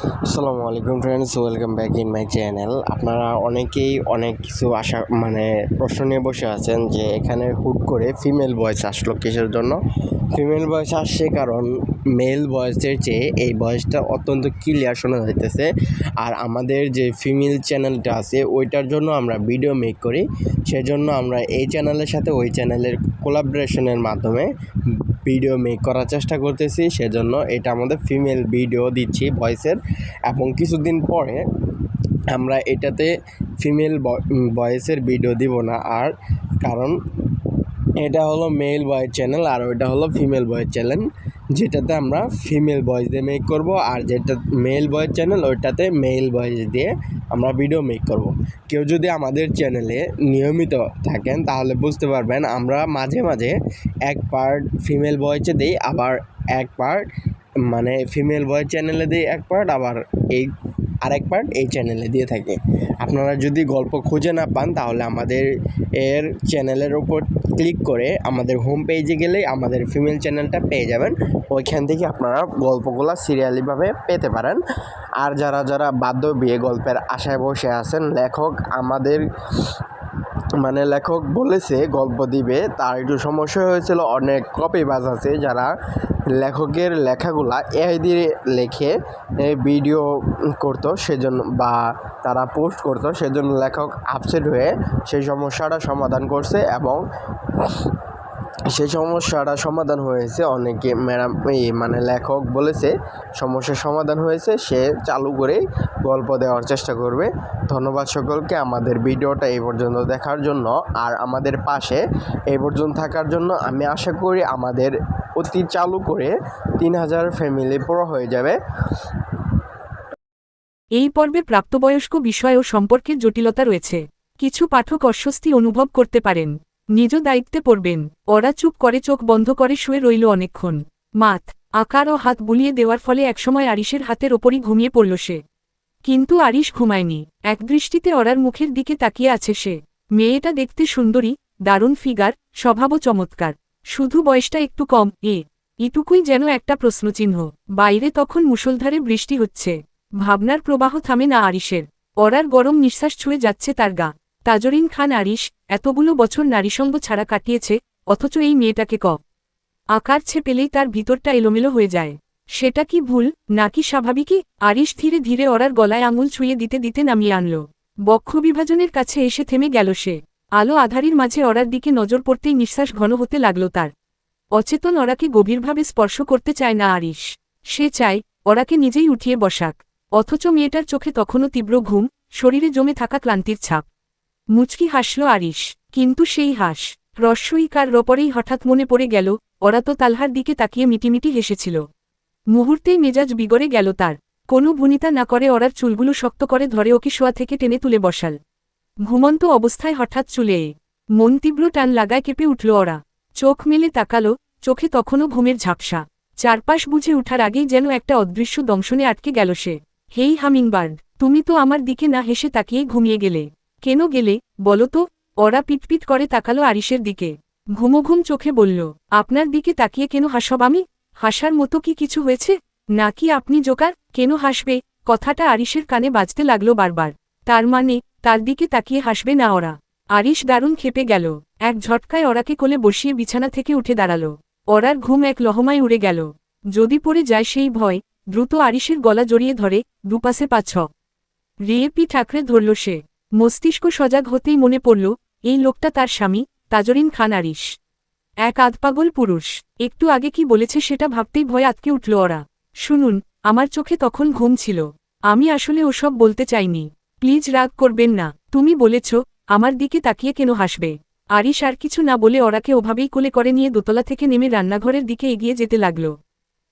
আসসালামু আলাইকুম friends welcome back in my channel আপনারা অনেকেই অনেক কিছু আশা মানে প্রশ্ন নিয়ে বসে আছেন যে এখানে হুট করে ফিমেল ভয়েস আসলো কিসের জন্য? ফিমেল ভয়েস আসছে কারণ মেল ভয়েসের চেয়ে এই ভয়েসটা অত্যন্ত ক্লিয়ার শোনা যাইতেছে। আর আমাদের যে ফিমেল চ্যানেলটা আছে, ওইটার জন্য আমরা ভিডিও মেক করি। সেজন্য আমরা এই চ্যানেলের সাথে ওই চ্যানেলের কোলাবরেশনের মাধ্যমে ভিডিও মেক করার চেষ্টা করতেছি, সেজন্য এটা আমাদের ফিমেল ভিডিও দিচ্ছি ভয়েসের এবং কিছুদিন পরে আমরা এটাতে ফিমেল ভয়েসের ভিডিও দিব না। আর কারণ এটা হলো মেল বয়ের চ্যানেল আর ওইটা হলো ফিমেল বয়ের চ্যানেল যেটাতে আমরা ফিমেল ভয়েস দিয়ে মেক করব, আর যেটা মেল ভয়েস চ্যানেল ওইটাতে মেল ভয়েস দিয়ে আমরা ভিডিও মেক করব। কেউ যদি আমাদের চ্যানেলে নিয়মিত থাকেন, তাহলে বুঝতে পারবেন আমরা মাঝে মাঝে এক পার্ট ফিমেল ভয়েসে দিই, আবার এক পার্ট মানে ফিমেল ভয়েস চ্যানেলে দিই এক পার্ট আবার এই আরেক পার্ট এই চ্যানেলে দিয়ে থাকি। আপনারা যদি গল্প খুঁজে না পান, তাহলে আমাদের এর চ্যানেলের ওপর ক্লিক করে আমাদের হোম পেজে গেলেই আমাদের ফিমেল চ্যানেলটা পেয়ে যাবেন। ওইখান থেকে আপনারা গল্পগুলো সিরিয়ালিভাবে পেতে পারেন। আর যারা যারা বাধ্য বিয়ে গল্পের আশায় বসে আছেন, লেখক, আমাদের মানে লেখক বলেছে, গল্প দিবে। তার একটু সমস্যা হয়েছিল, অনেক কপি বাজ আছে যারা লেখকের লেখাগুলা এআই দিয়ে লেখে ভিডিও করতো সেজন্য বা তারা পোস্ট করতো, সেজন্য লেখক আপসেট হয়ে সেই সমস্যাটা সমাধান করছে এবং সেই সমস্যাটা সমাধান হয়েছে। অনেকে ম্যাডাম মানে লেখক বলেছে, সমস্যার সমাধান হয়েছে, সে চালু করেই গল্প দেওয়ার চেষ্টা করবে। ধন্যবাদ সকলকে, আমাদের ভিডিওটা এই পর্যন্ত দেখার জন্য। আর আমাদের পাশে এই পর্যন্ত থাকার জন্য আমি আশা করি আমাদের অতি চালু করে তিন হাজার ফ্যামিলি পুরো হয়ে যাবে। এই পর্বে প্রাপ্তবয়স্ক বিষয় ও সম্পর্কের জটিলতা রয়েছে। কিছু পাঠক অস্বস্তি অনুভব করতে পারেন। নিজ দায়িত্বে পড়বেন। ওরা চুপ করে চোখ বন্ধ করে শুয়ে রইল অনেকক্ষণ। মাত, আকার ও হাত বুলিয়ে দেওয়ার ফলে একসময় আরিসের হাতের ওপরই ঘুমিয়ে পড়ল সে। কিন্তু আরিস ঘুমায়নি। একদৃষ্টিতে অরার মুখের দিকে তাকিয়ে আছে সে। মেয়েটা দেখতে সুন্দরী, দারুণ ফিগার, স্বভাবও চমৎকার। শুধু বয়সটা একটু কম, এ। এটুকুই যেন একটা প্রশ্নচিহ্ন। বাইরে তখন মুষলধারে বৃষ্টি হচ্ছে। ভাবনার প্রবাহ থামে না আরিসের অরার গরম নিঃশ্বাস ছুঁয়ে যাচ্ছে তার গা। তাজরিন খান আরিস এতগুলো বছর নারীসঙ্গ ছাড়া কাটিয়েছে, অথচ এই মেয়েটাকে ক? আকার ছে পেলেই তার ভিতরটা এলোমেলো হয়ে যায়। সেটা কি ভুল, নাকি স্বাভাবিকই? আরিস ধীরে ধীরে অরার গলায় আঙুল ছুঁয়ে দিতে দিতে নামিয়ে আনল। বক্ষ বিভাজনের কাছে এসে থেমে গেল সে। আলো আধারির মাঝে অরার দিকে নজর পড়তেই নিঃশ্বাস ঘন হতে লাগল তার। অচেতন অরাকে গভীরভাবে স্পর্শ করতে চায় না আরিস সে চায়, অরাকে নিজেই উঠিয়ে বসাক। অথচ মেয়েটার চোখে তখনও তীব্র ঘুম, শরীরে জমে থাকা ক্লান্তির ছাপ। মুচকি হাসল আরিস কিন্তু সেই হাস রস্যইকার রপরেই হঠাৎ মনে পড়ে গেল, ওরা তো তালহার দিকে তাকিয়ে মিটিমিটি হেসেছিল। মুহূর্তেই মেজাজ বিগড়ে গেল তার। কোনো ভূনিতা না করে ওরার চুলগুলো শক্ত করে ধরে ওকে শোয়া থেকে টেনে তুলে বসাল। ঘুমন্ত অবস্থায় হঠাৎ চুলে মন তীব্র টান লাগায় কেঁপে উঠল ওরা। চোখ মেলে তাকালো, চোখে তখনও ঘুমের ঝাপসা। চারপাশ বুঝে উঠার আগেই যেন একটা অদৃশ্য দংশনে আটকে গেল সে। হেই হামিংবার্ড, তুমি তো আমার দিকে না হেসে তাকিয়েই ঘুমিয়ে গেলে। কেন গেলে বলো তো ওরা পিটপিট করে তাকালো আরিসের দিকে। ঘুমোঘুম চোখে বলল, আপনার দিকে তাকিয়ে কেন হাসব আমি? হাসার মতো কি কিছু হয়েছে? নাকি আপনি জোকার? কেন হাসবে? কথাটা আরিসের কানে বাজতে লাগল বারবার। তার মানে তার দিকে তাকিয়ে হাসবে না ওরা। আরিস দারুণ খেপে গেল। এক ঝটকায় ওরাকে কোলে বসিয়ে বিছানা থেকে উঠে দাঁড়াল। ওরার ঘুম এক লহমায় উড়ে গেল। যদি পড়ে যায় সেই ভয়, দ্রুত আরিসের গলা জড়িয়ে ধরে দুপাশে পাছ রিয়ে পি ঠাকরে ধরল সে। মস্তিষ্ক সজাগ হতেই মনে পড়ল, এই লোকটা তার স্বামী, তাজরিন খান আরিস এক আধপাগল পুরুষ। একটু আগে কি বলেছে সেটা ভাবতেই ভয় আতকে উঠল ওরা। শুনুন, আমার চোখে তখন ঘুম ছিল। আমি আসলে ওসব বলতে চাইনি। প্লিজ রাগ করবেন না। তুমি বলেছ, আমার দিকে তাকিয়ে কেন হাসবে? আরিস আর কিছু না বলে ওরাকে ওভাবেই কোলে করে নিয়ে দোতলা থেকে নেমে রান্নাঘরের দিকে এগিয়ে যেতে লাগল।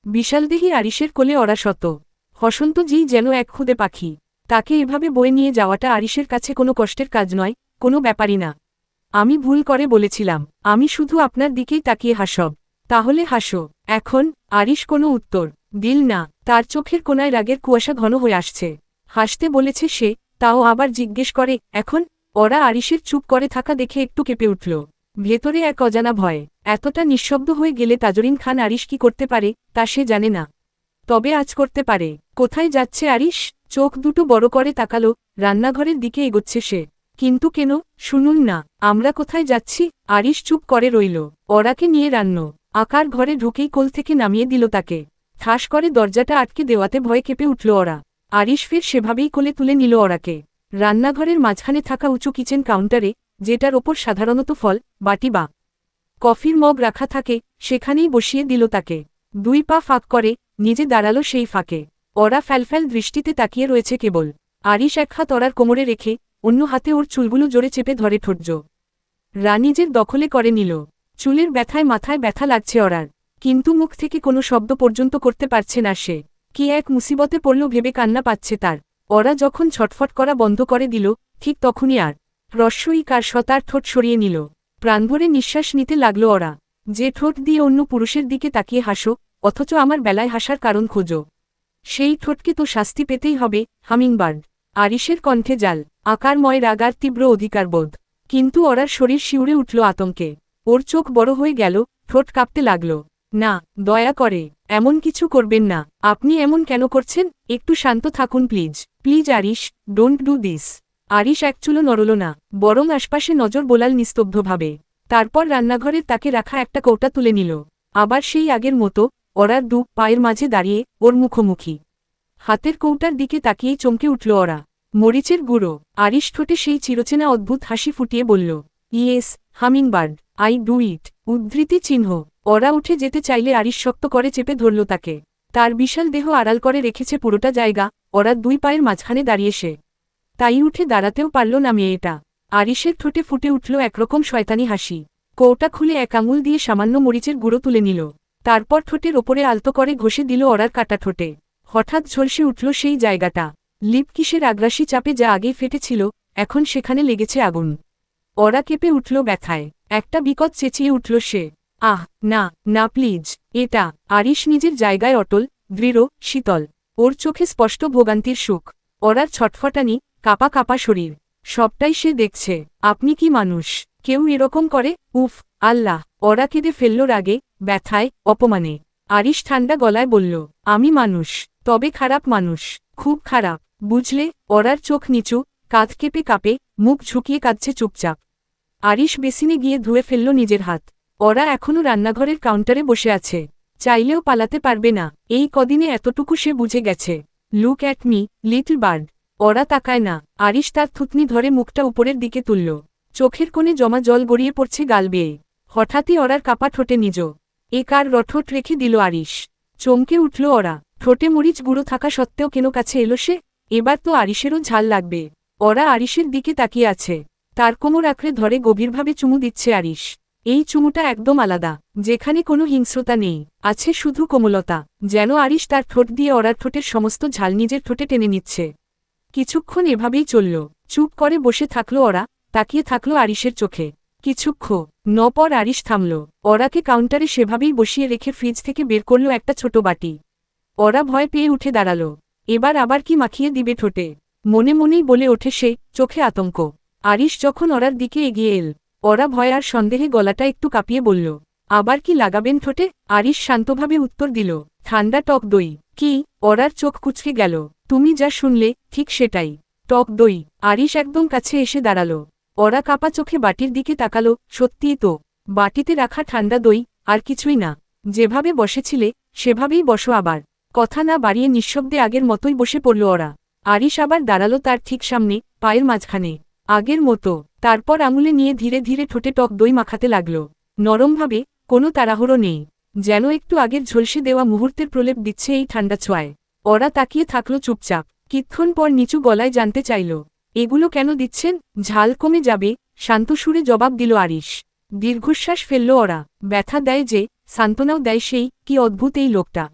বিশালদেহী আরিসের কোলে ওরা শত। হসন্ত জি যেন এক খুদে পাখি। তাকে এভাবে বয়ে নিয়ে যাওয়াটা আরিসের কাছে কোনো কষ্টের কাজ নয়, কোনো ব্যাপারই না। আমি ভুল করে বলেছিলাম, আমি শুধু আপনার দিকেই তাকিয়ে হাসব। তাহলে হাসো। এখন আরিস কোনো উত্তর, দিল না, তার চোখের কোনায় রাগের কুয়াশা ঘন হয়ে আসছে। হাসতে বলেছে সে, তাও আবার জিজ্ঞেস করে, এখন? ওরা আরিসের চুপ করে থাকা দেখে একটু কেঁপে উঠল। ভেতরে এক অজানা ভয়। এতটা নিঃশব্দ হয়ে গেলে তাজরিন খান আরিস কি করতে পারে, তা সে জানে না। তবে আজ করতে পারে। কোথায় যাচ্ছে আরিশ? চোখ দুটো বড় করে তাকালো, রান্নাঘরের দিকে এগোচ্ছে সে। কিন্তু কেন? শুনুন না, আমরা কোথায় যাচ্ছি? আরিশ চুপ করে রইল। ওরাকে নিয়ে রান্ন। আকার ঘরে ঢুকেই কোল থেকে নামিয়ে দিল তাকে। ঠাস করে দরজাটা আটকে দেওয়াতে ভয় কেঁপে উঠল ওরা। আরিশ ফের সেভাবেই কোলে তুলে নিল ওরাকে। রান্নাঘরের মাঝখানে থাকা উঁচু কিচেন কাউন্টারে, যেটার ওপর সাধারণত ফল, বাটি বা কফির মগ রাখা থাকে, সেখানেই বসিয়ে দিল তাকে। দুই পা ফাঁক করে, নিজে দাঁড়াল সেই ফাঁকে। ওরা ফ্যালফ্যাল দৃষ্টিতে তাকিয়ে রয়েছে কেবল। আরিশ এক হাত ওরার কোমরে রেখে, অন্য হাতে ওর চুলগুলো জোরে চেপে ধরে ঠোঁটজ রানিজের দখলে করে নিল। চুলের ব্যথায় মাথায় ব্যথা লাগছে অরার। কিন্তু মুখ থেকে কোনো শব্দ পর্যন্ত করতে পারছে না সে। কি এক মুসিবতে পড়ল ভেবে কান্না পাচ্ছে তার। ওরা যখন ছটফট করা বন্ধ করে দিল, ঠিক তখনই আর রস্যই কার শতার ঠোঁট সরিয়ে নিল। প্রাণভরে নিঃশ্বাস নিতে লাগল ওরা যে ঠোঁট দিয়ে অন্য পুরুষের দিকে তাকিয়ে হাসো, অথচ আমার বেলায় হাসার কারণ খোঁজো। সেই ঠোঁটকে তো শাস্তি পেতেই হবে হামিংবার্ড আরিশের কণ্ঠে জাল, আকারময় রাগার তীব্র অধিকারবোধ। কিন্তু ওরার শরীর শিউরে উঠল আতঙ্কে। ওর চোখ বড় হয়ে গেল, ঠোঁট কাঁপতে লাগল। না, দয়া করে, এমন কিছু করবেন না। আপনি এমন কেন করছেন? একটু শান্ত থাকুন please. Please Arish, don't do this. Arish একচুলো নড়ল না, বরং আশপাশে নজর বোলাল নিস্তব্ধভাবে। তারপর রান্নাঘরের তাকে রাখা একটা কৌটা তুলে নিল। আবার সেই আগের মতো ওরার দু পায়ের মাঝে দাঁড়িয়ে ওর মুখোমুখি। হাতের কৌটার দিকে তাকিয়েই চমকে উঠল ওরা। মরিচের গুঁড়ো। আরিশ ঠোঁটে সেই চিরচেনা অদ্ভুত হাসি ফুটিয়ে বলল, yes, hummingbird, I do it. উদ্ধৃতি চিহ্ন। ওরা উঠে যেতে চাইলে আরিশ শক্ত করে চেপে ধরল তাকে। তার বিশাল দেহ আড়াল করে রেখেছে পুরোটা জায়গা, ওরা দুই পায়ের মাঝখানে দাঁড়িয়ে সে। তাই উঠে দাঁড়াতেও পারল না মেয়েটা। আরিশের ঠোঁটে ফুটে উঠল একরকম শয়তানি হাসি। কৌটা খুলে এক আঙুল দিয়ে সামান্য মরিচের গুঁড়ো তুলে নিল। তারপর ঠোঁটের ওপরে আলতো করে ঘষে দিল ওরার কাটা ঠোঁটে। হঠাৎ ঝলসে উঠল সেই জায়গাটা। লিপ কিসের আগ্রাসী চাপে যা আগেই ফেটেছিল, এখন সেখানে লেগেছে আগুন। ওরা কেঁপে উঠল ব্যথায়। একটা বিকট চেঁচিয়ে উঠল সে। আহ, না না প্লিজ, এটা, আরিশ নিজের জায়গায় অটল, দৃঢ়, শীতল। ওর চোখে স্পষ্ট ভোগান্তির সুখ। ওরার ছটফটানি, কাপা কাপা শরীর। সবটাই সে দেখছে। আপনি কি মানুষ? কেউ এরকম করে? উফ আল্লাহ, ওরা কেঁদে ফেলল রাগে, ব্যথায়, অপমানে। আরিশ ঠান্ডা গলায় বলল, আমি মানুষ, তবে খারাপ মানুষ, খুব খারাপ। বুঝলে, ওরার চোখ নিচু, কাঁধ কেঁপে কাঁপে, মুখ ঝুঁকিয়ে কাঁদছে চুপচাপ আরিশ বেসিনে গিয়ে ধুয়ে ফেলল নিজের হাত। ওরা এখনও রান্নাঘরের কাউন্টারে বসে আছে। চাইলেও পালাতে পারবে না। এই কদিনে এতটুকু সে বুঝে গেছে। Look at me, little bird ওরা তাকায় না। আরিশ তার থুতনি ধরে মুখটা উপরের দিকে তুলল। চোখের কোণে জমা জল গড়িয়ে পড়ছে গাল বেয়ে। হঠাৎই ওরার কাপা ঠোঁটে নিজ। এ কার রঠোট রেখে দিল আরিশ। চমকে উঠল ওরা ঠোঁটে মরিচ গুঁড়ো থাকা সত্ত্বেও কেন কাছে এলো সে? এবার তো আরিশেরও ঝাল লাগবে। ওরা আরিশের দিকে তাকিয়ে আছে। তার কোমর আঁকড়ে ধরে গভীরভাবে চুমু দিচ্ছে আরিশ। এই চুমুটা একদম আলাদা। যেখানে কোনো হিংস্রতা নেই। আছে শুধু কোমলতা। যেন আরিশ তার ঠোঁট দিয়ে ওরার ঠোঁটের সমস্ত ঝাল নিজের ঠোঁটে টেনে নিচ্ছে। কিছুক্ষণ এভাবেই চলল। চুপ করে বসে থাকল ওরা তাকিয়ে থাকল আরিশের চোখে। কিছুক্ষ নপর আরিশ থামল। ওরাকে কাউন্টারে সেভাবেই বসিয়ে রেখে ফ্রিজ থেকে বের করল একটা ছোট বাটি। ওরা ভয় পেয়ে উঠে দাঁড়াল। এবার আবার কি মাখিয়ে দিবে ঠোঁটে? মনে মনেই বলে ওঠে সে, চোখে আতঙ্ক। আরিশ যখন ওরার দিকে এগিয়ে এল, ওরা ভয় আর সন্দেহে গলাটা একটু কাঁপিয়ে বলল, আবার কি লাগাবেন ঠোঁটে? আরিশ শান্তভাবে উত্তর দিল, ঠান্ডা টক দই। কি? ওরার চোখ কুচকে গেল, তুমি যা শুনলে, ঠিক সেটাই। টক দই। আরিশ একদম কাছে এসে দাঁড়াল। ওরা কাপা চোখে বাটির দিকে তাকালো, সত্যিই তো। বাটিতে রাখা ঠান্ডা দই আর কিছুই না। যেভাবে বসেছিলে, সেভাবেই বসো আবার। কথা না বাড়িয়ে নিঃশব্দে আগের মতোই বসে পড়ল ওরা। আরিশ আবার দাঁড়াল তার ঠিক সামনে, পায়ের মাঝখানে। আগের মতো। তারপর আঙুলে নিয়ে ধীরে ধীরে ঠোঁটে টক দই মাখাতে লাগল। নরমভাবে, কোনো তাড়াহুড়ো নেই। যেন একটু আগের ঝলসে দেওয়া মুহূর্তের প্রলেপ দিচ্ছে এই ঠান্ডা ছোঁয়ায়। ওরা তাকিয়ে থাকল চুপচাপ। কিক্ষণ পর নিচু গলায় জানতে চাইল এগুলো কেন দিচ্ছেন? ঝাল কমে যাবে শান্ত সুরে জবাব দিল আরিশ। দীর্ঘশ্বাস ফেলল ওরা। ব্যথা দেয় যে, সান্ত্বনাও দেয় সেই, কি অদ্ভুত এই লোকটা।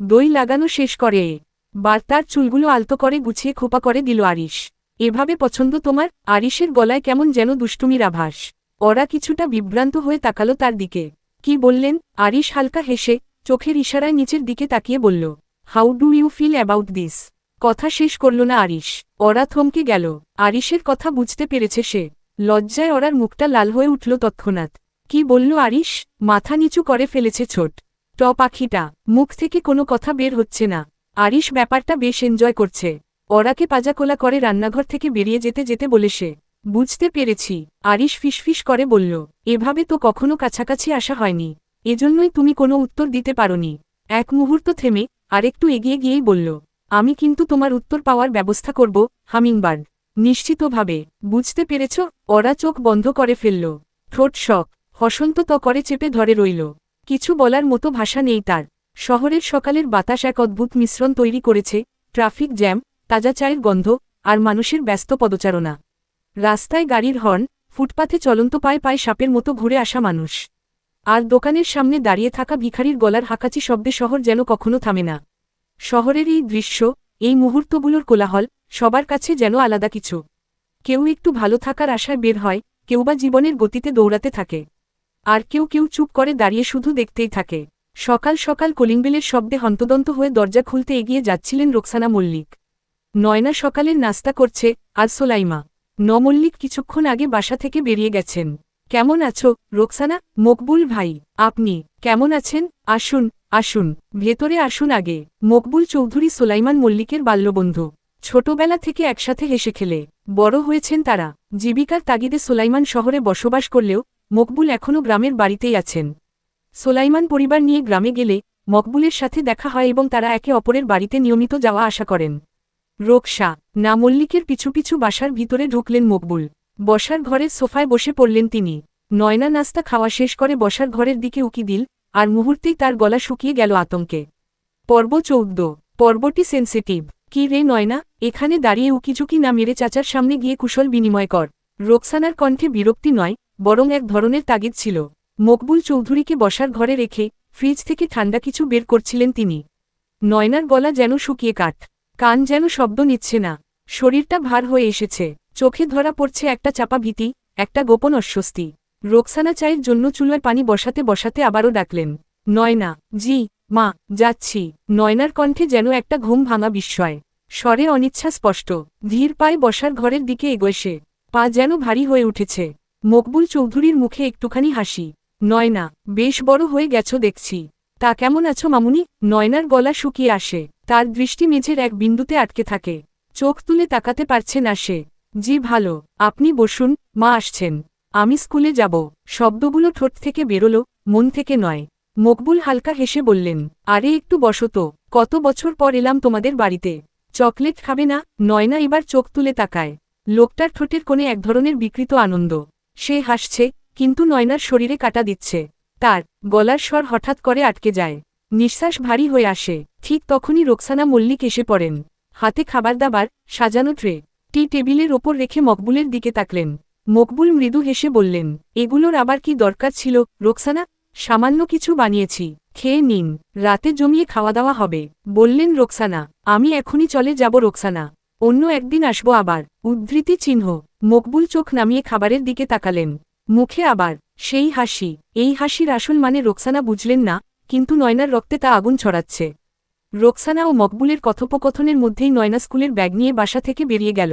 দই লাগানো শেষ করে। এ বার্তার চুলগুলো আলতো করে গুছিয়ে খোপা করে দিল আরিশ। এভাবে পছন্দ তোমার? আরিশের গলায় কেমন যেন দুষ্টুমির আভাস। ওরা কিছুটা বিভ্রান্ত হয়ে তাকালো তার দিকে। কি বললেন? আরিশ হালকা হেসে, চোখের ইশারায় নিচের দিকে তাকিয়ে বলল how do you feel about this কথা শেষ করল না আরিশ। ওরা থমকে গেল। আরিশের কথা বুঝতে পেরেছে সে। লজ্জায় ওরার মুখটা লাল হয়ে উঠল তৎক্ষণাৎ। কি বলল আরিশ? মাথা নিচু করে ফেলেছে ছোট। ট পাখিটা, মুখ থেকে কোনো কথা বের হচ্ছে না। আরিশ ব্যাপারটা বেশ এনজয় করছে। ওরাকে পাজাকোলা করে রান্নাঘর থেকে বেরিয়ে যেতে যেতে বলে সে, বুঝতে পেরেছি। আরিশ ফিসফিস করে বলল, এভাবে তো কখনো কাছাকাছি আসা হয়নি। এজন্যই তুমি কোনো উত্তর দিতে পারোনি। এক মুহূর্ত থেমে আরেকটু এগিয়ে গিয়েই বলল আমি কিন্তু তোমার উত্তর পাওয়ার ব্যবস্থা করব হামিংবার্ড নিশ্চিতভাবে। বুঝতে পেরেছ? ওরা চোখ বন্ধ করে ফেলল। ঠোঁট শখ হসন্ত ত করে চেপে ধরে রইল। কিছু বলার মতো ভাষা নেই তার। শহরের সকালের বাতাস এক অদ্ভুত মিশ্রণ তৈরি করেছে। ট্রাফিক জ্যাম, তাজা চায়ের গন্ধ, আর মানুষের ব্যস্ত পদচারণা। রাস্তায় গাড়ির হর্ন, ফুটপাথে চলন্ত পায়ে পায়ে সাপের মতো ঘুরে আসা মানুষ। আর দোকানের সামনে দাঁড়িয়ে থাকা ভিখারির গলার হাঁকাচি শব্দে শহর যেন কখনো থামে না। শহরের এই দৃশ্য, এই মুহূর্তগুলোর কোলাহল, সবার কাছে যেন আলাদা কিছু। কেউ একটু ভালো থাকার আশায় বের হয়, কেউ বা জীবনের গতিতে দৌড়াতে থাকে। আর কেউ কেউ চুপ করে দাঁড়িয়ে শুধু দেখতেই থাকে। সকাল সকাল কলিংবেলের শব্দে হন্তদন্ত হয়ে দরজা খুলতে এগিয়ে যাচ্ছিলেন রোকসানা মল্লিক। নয়না সকালের নাস্তা করছে, আর সোলাইমা। ন মল্লিক কিছুক্ষণ আগে বাসা থেকে বেরিয়ে গেছেন। কেমন আছো, রোকসানা? মকবুল ভাই, আপনি কেমন আছেন? আসুন আসুন, ভেতরে আসুন আগে। মকবুল চৌধুরী সোলাইমান মল্লিকের বাল্যবন্ধু। ছোটবেলা থেকে একসাথে হেসে খেলে। বড় হয়েছেন তারা। জীবিকার তাগিদে সোলাইমান শহরে বসবাস করলেও মকবুল এখনও গ্রামের বাড়িতেই আছেন। সোলাইমান পরিবার নিয়ে গ্রামে গেলে মকবুলের সাথে দেখা হয় এবং তারা একে অপরের বাড়িতে নিয়মিত যাওয়া আশা করেন। রোকসা। না মল্লিকের পিছু পিছু বাসার ভিতরে ঢুকলেন মকবুল। বসার ঘরের সোফায় বসে পড়লেন তিনি। নয়না নাস্তা খাওয়া শেষ করে বসার ঘরের দিকে উকি দিল আর মুহূর্তেই তার গলা শুকিয়ে গেল আতঙ্কে। পর্ব চৌদ্দ। পর্বটি সেন্সিটিভ কি রে নয়না? এখানে দাঁড়িয়ে উকিঝুঁকি না মেরে চাচার সামনে গিয়ে কুশল বিনিময় কর। রোকসানার কণ্ঠে বিরক্তি নয়, বরং এক ধরনের তাগিদ ছিল। মকবুল চৌধুরীকে বসার ঘরে রেখে ফ্রিজ থেকে ঠান্ডা কিছু বের করছিলেন তিনি। নয়নার গলা যেন শুকিয়ে কাঠ। কান যেন শব্দ নিচ্ছে না। শরীরটা ভার হয়ে এসেছে। চোখে ধরা পড়ছে একটা চাপা ভীতি, একটা গোপন অস্বস্তি। রোকসানা চায়ের জন্য চুলার পানি বসাতে বসাতে আবারও ডাকলেন, নয়না, জি, মা, যাচ্ছি। নয়নার কণ্ঠে যেন একটা ঘুম ভাঙা বিস্ময়। স্বরে অনিচ্ছা স্পষ্ট, ধীর পায়ে বসার ঘরের দিকে এগোয় সে, পা যেন ভারী হয়ে উঠেছে। মকবুল চৌধুরীর মুখে একটুখানি হাসি, নয়না, বেশ বড় হয়ে গেছ দেখছি। তা কেমন আছো মামুনি? নয়নার গলা শুকিয়ে আসে, তার দৃষ্টি মেঝের এক বিন্দুতে আটকে থাকে। চোখ তুলে তাকাতে পারছে না সে, জি, ভালো, আপনি বসুন, মা আসছেন। আমি স্কুলে যাব। শব্দগুলো ঠোঁট থেকে বেরোলো, মন থেকে নয়। মকবুল হালকা হেসে বললেন, আরে একটু বসো তো, কত বছর পর এলাম তোমাদের বাড়িতে। চকলেট খাবে না নয়না এবার চোখ তুলে তাকায়। লোকটার ঠোঁটের কোণে এক ধরনের বিকৃত আনন্দ। সে হাসছে, কিন্তু নয়নার শরীরে কাটা দিচ্ছে। তার গলার স্বর হঠাৎ করে আটকে যায়। নিঃশ্বাস ভারী হয়ে আসে। ঠিক তখনই রোকসানা মল্লিক এসে পড়েন। হাতে খাবার দাবার, সাজানো ট্রে, টি টেবিলের ওপর রেখে মকবুলের দিকে তাকলেন। মকবুল মৃদু হেসে বললেন, এগুলোর আবার কি দরকার ছিল? রোকসানা? সামান্য কিছু বানিয়েছি। খেয়ে নিন। রাতে জমিয়ে খাওয়া দাওয়া হবে। বললেন রোকসানা, আমি এখনই চলে যাব রোকসানা। অন্য একদিন আসব আবার। উদ্ধৃতি চিহ্ন। মকবুল চোখ নামিয়ে খাবারের দিকে তাকালেন। মুখে আবার, সেই হাসি। এই হাসির আসল মানে রোকসানা বুঝলেন না, কিন্তু নয়নার রক্তে তা আগুন ছড়াচ্ছে। রোকসানা ও মকবুলের কথোপকথনের মধ্যেই নয়না স্কুলের ব্যাগ নিয়ে বাসা থেকে বেরিয়ে গেল।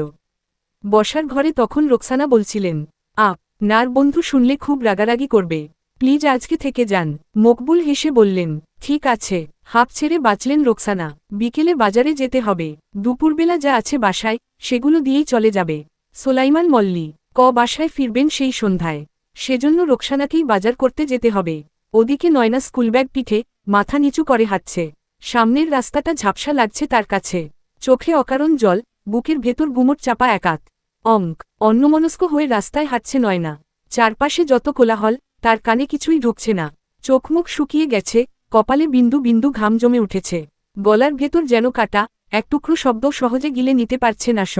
বসার ঘরে তখন রোকসানা বলছিলেন আপ নার বন্ধু শুনলে খুব রাগারাগি করবে। প্লিজ আজকে থেকে যান। মকবুল হেসে বললেন, ঠিক আছে, হাফ ছেড়ে বাঁচলেন রোকসানা। বিকেলে বাজারে যেতে হবে। দুপুরবেলা যা আছে বাসায়, সেগুলো দিয়েই চলে যাবে। সোলাইমান মল্লি, ক বাসায় ফিরবেন সেই সন্ধ্যায়। সেজন্য রোকসানাকেই বাজার করতে যেতে হবে। ওদিকে নয়না স্কুলব্যাগ পিঠে মাথা নিচু করে হাঁটছে। সামনের রাস্তাটা ঝাপসা লাগছে তার কাছে। চোখে অকারণ জল বুকের ভেতর গুমট চাপা একাত। অঙ্ক, অন্যমনস্ক হয়ে রাস্তায় হাঁটছে নয়না। চারপাশে যত কোলাহল, তার কানে কিছুই ঢুকছে না। চোখমুখ শুকিয়ে গেছে, কপালে বিন্দু বিন্দু ঘাম জমে উঠেছে। গলার ভেতর যেন কাটা, এক টুকরো শব্দ সহজে গিলে নিতে পারছে না স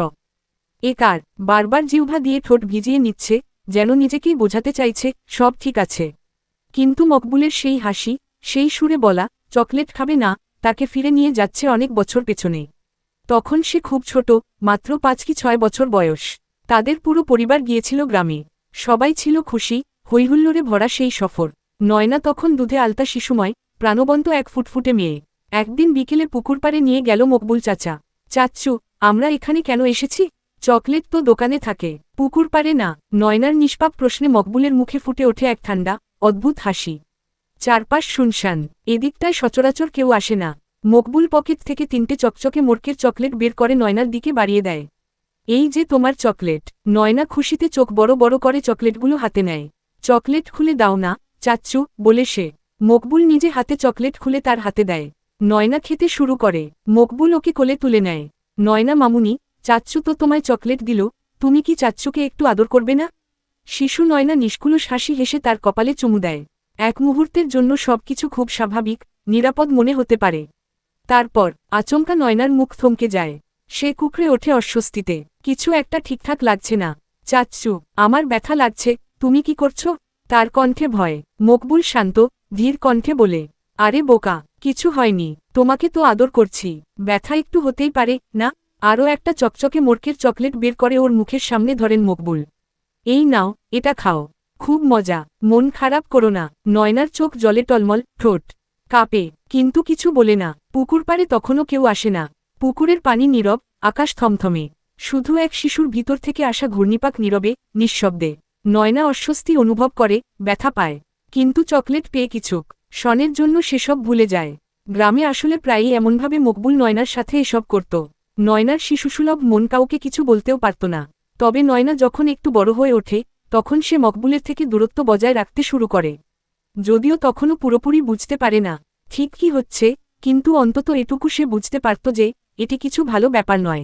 এ কার? বারবার জিহ্বা দিয়ে ঠোঁট ভিজিয়ে নিচ্ছে, যেন নিজেকেই বোঝাতে চাইছে, সব ঠিক আছে। কিন্তু মকবুলের সেই হাসি, সেই সুরে বলা, চকলেট খাবে না, তাকে ফিরে নিয়ে যাচ্ছে অনেক বছর পেছনে। তখন সে খুব ছোট, মাত্র পাঁচ কি ছয় বছর বয়স। তাদের পুরো পরিবার গিয়েছিল গ্রামে। সবাই ছিল খুশি হৈহুল্লোরে ভরা সেই সফর। নয়না তখন দুধে আলতা শিশুময়, প্রাণবন্ত এক ফুটফুটে মেয়ে। একদিন বিকেলে পুকুর পাড়ে নিয়ে গেল মকবুল চাচা। চাচ্চু আমরা এখানে কেন এসেছি? চকলেট তো দোকানে থাকে। পুকুর পাড়ে না। নয়নার নিষ্পাপ প্রশ্নে মকবুলের মুখে ফুটে ওঠে এক ঠান্ডা অদ্ভুত হাসি। চারপাশ শুনশান। এদিকটায় সচরাচর কেউ আসে না। মকবুল পকেট থেকে তিনটে চকচকে মোরকের চকলেট বের করে নয়নার দিকে বাড়িয়ে দেয়। এই যে তোমার চকলেট, নয়না খুশিতে চোখ বড় বড় করে চকলেটগুলো হাতে নেয়। চকলেট খুলে দাও না, চাচ্চু, বলে সে। মকবুল নিজে হাতে চকলেট খুলে তার হাতে দেয়। নয়না খেতে শুরু করে। মকবুল ওকে কোলে তুলে নেয়। নয়না, মামুনি, চাচ্চু তো তোমায় চকলেট দিল, তুমি কি চাচ্চুকে একটু আদর করবে না? শিশু নয়না নিষ্কুলুষ হাসি হেসে তার কপালে চুমু দেয়। এক মুহূর্তের জন্য সবকিছু খুব স্বাভাবিক, নিরাপদ মনে হতে পারে। তারপর আচমকা নয়নার মুখ থমকে যায়। সে কুকড়ে ওঠে অস্বস্তিতে। কিছু একটা ঠিকঠাক লাগছে না। চাচ্চু, আমার ব্যথা লাগছে। তুমি কি করছ? তার কণ্ঠে ভয়। মকবুল শান্ত, ধীর কণ্ঠে বলে, আরে বোকা, কিছু হয়নি। তোমাকে তো আদর করছি। ব্যথা একটু হতেই পারে, না? আরও একটা চকচকে মোরকের চকলেট বের করে ওর মুখের সামনে ধরেন মকবুল। এই নাও, এটা খাও। খুব মজা। মন খারাপ করো না। নয়নার চোখ জলে টলমল, ঠোঁট। কাঁপে, কিন্তু কিছু বলে না। পুকুর পাড়ে তখনও কেউ আসে না। পুকুরের পানি নীরব, আকাশ থমথমে। শুধু এক শিশুর ভিতর থেকে আসা ঘূর্ণিপাক নীরবে, নিঃশব্দে। নয়না অস্বস্তি অনুভব করে, ব্যথা পায়। কিন্তু চকলেট পেয়ে কিছুক শনের জন্য সেসব ভুলে যায়। গ্রামে আসলে প্রায়ই এমনভাবে মকবুল নয়নার সাথে এসব করত। নয়নার শিশুসুলভ মন কাউকে কিছু বলতেও পারত না। তবে নয়না যখন একটু বড় হয়ে ওঠে, তখন সে মকবুলের থেকে দূরত্ব বজায় রাখতে শুরু করে। যদিও তখনও পুরোপুরি বুঝতে পারে না, ঠিক কি হচ্ছে, কিন্তু অন্তত এটুকু সে বুঝতে পারত যে, এটি কিছু ভালো ব্যাপার নয়।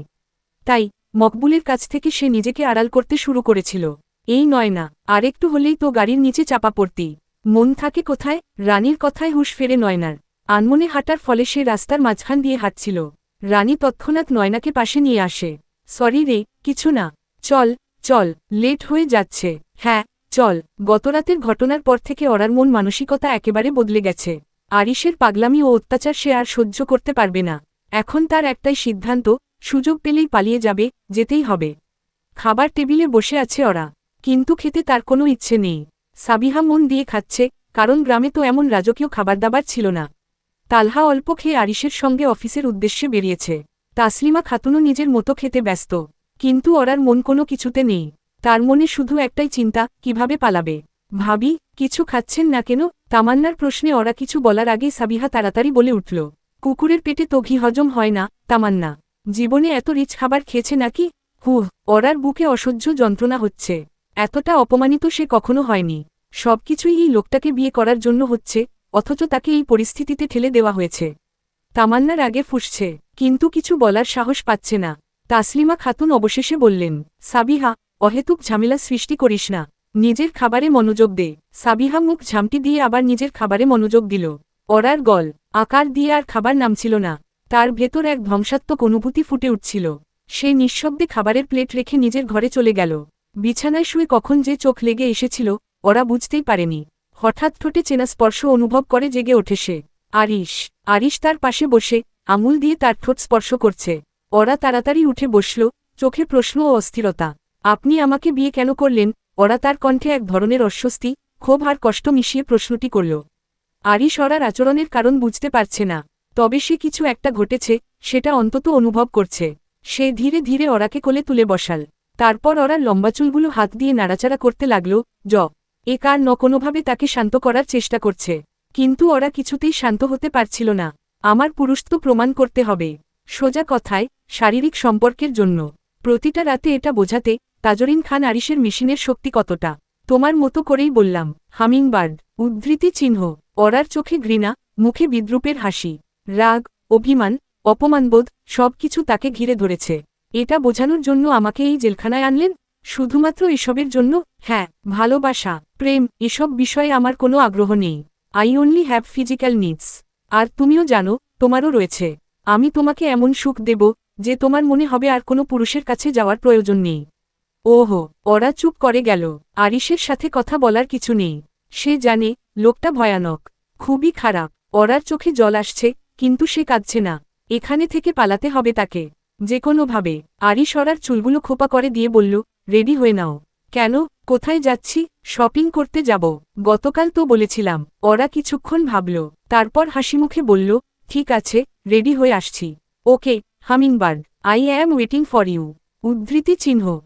তাই, মকবুলের কাছ থেকে সে নিজেকে আড়াল করতে শুরু করেছিল। এই নয় না, আরেকটু হলেই তো গাড়ির নিচে চাপা পড়তি। মন থাকে কোথায়, রানীর কথায় হুঁশ ফেরে নয়নার। আনমনে হাঁটার ফলে সে রাস্তার মাঝখান দিয়ে হাঁটছিল। রানী তৎক্ষণাৎ নয়নাকে পাশে নিয়ে আসে। সরি রে, কিছু না। চল চল, লেট হয়ে যাচ্ছে। হ্যাঁ চল, গতরাতের ঘটনার পর থেকে অরার মন মানসিকতা একেবারে বদলে গেছে। আরিসের পাগলামি ও অত্যাচার সে আর সহ্য করতে পারবে না। এখন তার একটাই সিদ্ধান্ত, সুযোগ পেলেই পালিয়ে যাবে, যেতেই হবে। খাবার টেবিলে বসে আছে ওরা কিন্তু খেতে তার কোনো ইচ্ছে নেই। সাবিহা মন দিয়ে খাচ্ছে, কারণ গ্রামে তো এমন রাজকীয় খাবার দাবার ছিল না। তালহা অল্প খেয়ে আরিসের সঙ্গে অফিসের উদ্দেশ্যে বেরিয়েছে। তাসলিমা খাতুনও নিজের মতো খেতে ব্যস্ত। কিন্তু ওরার মন কোনো কিছুতে নেই। তার মনে শুধু একটাই চিন্তা, কীভাবে পালাবে? ভাবি, কিছু খাচ্ছেন না কেন? তামান্নার প্রশ্নে ওরা কিছু বলার আগেই সাবিহা তাড়াতাড়ি বলে উঠল, কুকুরের পেটে তো ঘি হজম হয় না, তামান্না। জীবনে এত রিচ খাবার খেয়েছে নাকি? হুহ, ওরার বুকে অসহ্য যন্ত্রণা হচ্ছে। এতটা অপমানিত সে কখনো হয়নি। সবকিছুই এই লোকটাকে বিয়ে করার জন্য হচ্ছে, অথচ তাকে এই পরিস্থিতিতে ঠেলে দেওয়া হয়েছে। তামান্নার আগে ফুসছে, কিন্তু কিছু বলার সাহস পাচ্ছে না। তাসলিমা খাতুন অবশেষে বললেন, সাবিহা অহেতুক ঝামেলা সৃষ্টি করিস না। নিজের খাবারে মনোযোগ দে। সাবিহা মুখ ঝামটি দিয়ে আবার নিজের খাবারে মনোযোগ দিল। অরার গল, আকার দিয়ে আর খাবার নামছিল না। তার ভেতর এক ধ্বংসাত্মক অনুভূতি ফুটে উঠছিল। সে নিঃশব্দে খাবারের প্লেট রেখে নিজের ঘরে চলে গেল। বিছানায় শুয়ে কখন যে চোখ লেগে এসেছিল, ওরা বুঝতেই পারেনি। হঠাৎ ঠোঁটে চেনা স্পর্শ অনুভব করে জেগে ওঠে সে। আরিশ আরিশ তার পাশে বসে, আঙুল দিয়ে তার ঠোঁট স্পর্শ করছে। ওরা তাড়াতাড়ি উঠে বসল, চোখে প্রশ্ন ও অস্থিরতা। আপনি আমাকে বিয়ে কেন করলেন? ওরা তার কণ্ঠে এক ধরনের অস্বস্তি, ক্ষোভ আর কষ্ট মিশিয়ে প্রশ্নটি করল। আরিশ ওরার আচরণের কারণ বুঝতে পারছে না। তবে সে কিছু একটা ঘটেছে, সেটা অন্তত অনুভব করছে। সে ধীরে ধীরে ওরাকে কোলে তুলে বসাল। তারপর ওরা লম্বা চুলগুলো হাত দিয়ে নাড়াচাড়া করতে লাগল জ এ কার ন কোনোভাবে তাকে শান্ত করার চেষ্টা করছে। কিন্তু ওরা কিছুতেই শান্ত হতে পারছিল না। আমার পুরুষত্ব প্রমাণ করতে হবে। সোজা কথায়, শারীরিক সম্পর্কের জন্য। প্রতিটা রাতে এটা বোঝাতে তাজরিন খান আরিসের মেশিনের শক্তি কতটা? তোমার মতো করেই বললাম। হামিংবার্ড, উদ্ধৃতি চিহ্ন, অরার চোখে ঘৃণা, মুখে বিদ্রুপের হাসি, রাগ, অভিমান, অপমানবোধ, সবকিছু তাকে ঘিরে ধরেছে। এটা বোঝানোর জন্য আমাকে এই জেলখানায় আনলেন? শুধুমাত্র এসবের জন্য? হ্যাঁ ভালোবাসা, প্রেম, এসব বিষয়ে আমার কোনো আগ্রহ নেই। I only have physical needs আর তুমিও জানো, তোমারও রয়েছে। আমি তোমাকে এমন সুখ দেব, যে তোমার মনে হবে আর কোনো পুরুষের কাছে যাওয়ার প্রয়োজন নেই। ওহো, ওরা চুপ করে গেল। আরিসের সাথে কথা বলার কিছু নেই। সে জানে, লোকটা ভয়ানক। খুবই খারাপ। ওরার চোখে জল আসছে, কিন্তু সে কাঁদছে না। এখানে থেকে পালাতে হবে তাকে। যে কোনোভাবে আরিস ওরার চুলগুলো খোপা করে দিয়ে বলল, রেডি হয়ে নাও। কেন? কোথায় যাচ্ছি? শপিং করতে যাব। গতকাল তো বলেছিলাম। ওরা কিছুক্ষণ ভাবল। তারপর হাসিমুখে বলল, ঠিক আছে, রেডি হয়ে আসছি। Okay hummingbird I am waiting for you. উদ্ধৃতি চিহ্ন।